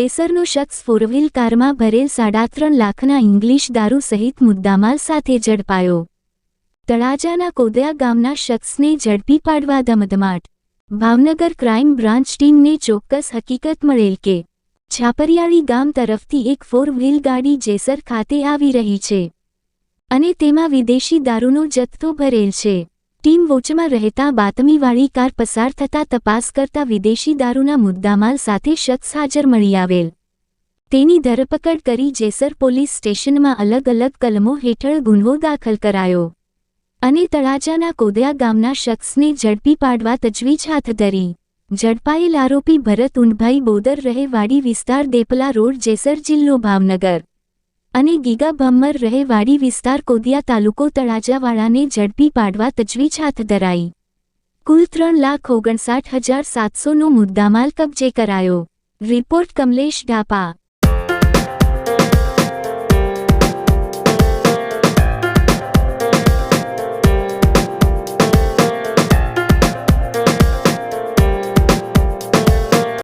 જેસરનો શખ્સ ફોરવ્હીલ કારમાં ભરેલ સાડા ત્રણ લાખના ઇંગ્લિશ દારૂ સહિત મુદ્દામાલ સાથે ઝડપાયો. તળાજાના કોદયા ગામના શખ્સને ઝડપી પાડવા ધમધમાટ. ભાવનગર ક્રાઇમ બ્રાન્ચ ટીમને ચોક્કસ હકીકત મળેલ કે છાપરિયાળી ગામ તરફથી એક ફોર વ્હીલ ગાડી જેસર ખાતે આવી રહી છે. અને તેમાં વિદેશી દારૂનો જથ્થો ભરેલ છે. ટીમ વોચમાં રહેતા બાતમીવાળી કાર પસાર થતા તપાસ કરતા વિદેશી દારૂના મુદ્દામાલ સાથે શખ્સ હાજર મળી આવેલ. તેની ધરપકડ કરી જેસર પોલીસ સ્ટેશનમાં અલગ અલગ કલમો હેઠળ ગુન્હો દાખલ કરાયો. અને તળાજાના કોદયા ગામના શખ્સને ઝડપી પાડવા તજવીજ હાથ ધરી. ઝડપાયેલ આરોપી ભરત ઉંડભાઈ બોદર રહેવાડી વિસ્તાર દેપલા રોડ, જેસર જિલ્લો ભાવનગર. અને ગીગા ભમ્મર રહેવાડી વિસ્તાર કોદિયા તાલુકો તળાજાવાળાને ઝડપી પાડવા તજવીજ હાથ ધરાઈ. કુલ ત્રણ લાખ ઓગણસાઠ હજાર સાતસોનો મુદ્દામાલ કબજે કરાયો. રિપોર્ટ કમલેશ ઢાપા.